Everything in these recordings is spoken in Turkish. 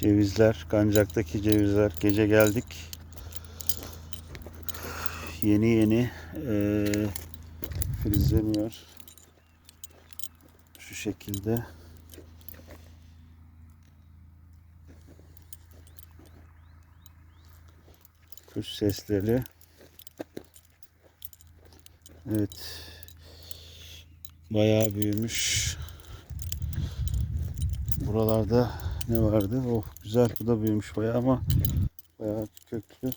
Cevizler, Kancak'taki cevizler. Gece geldik. Yeni yeni eee filizleniyor. Şu şekilde. Kuş sesleri. Evet. Bayağı büyümüş. Buralarda ne vardı? Oh güzel bu da büyümüş bayağı ama bayağı köklü.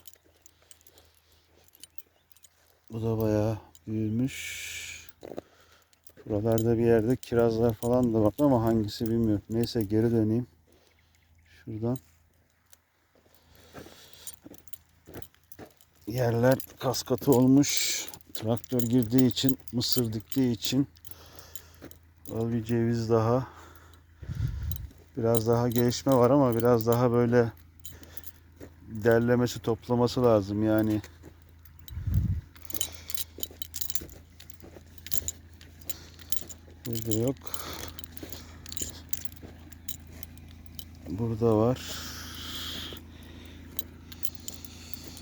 Bu da bayağı büyümüş. Buralarda bir yerde kirazlar falan da var ama hangisi bilmiyorum. Neyse geri döneyim. Şuradan. Yerler kaskatı olmuş. Traktör girdiği için, mısır diktiği için. Al bir ceviz daha. Biraz daha gelişme var ama biraz daha böyle derlemesi, toplaması lazım yani. Burada yok. Burada var.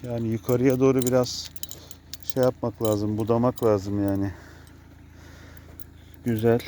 Yani yukarıya doğru biraz şey yapmak lazım, budamak lazım yani. Güzel.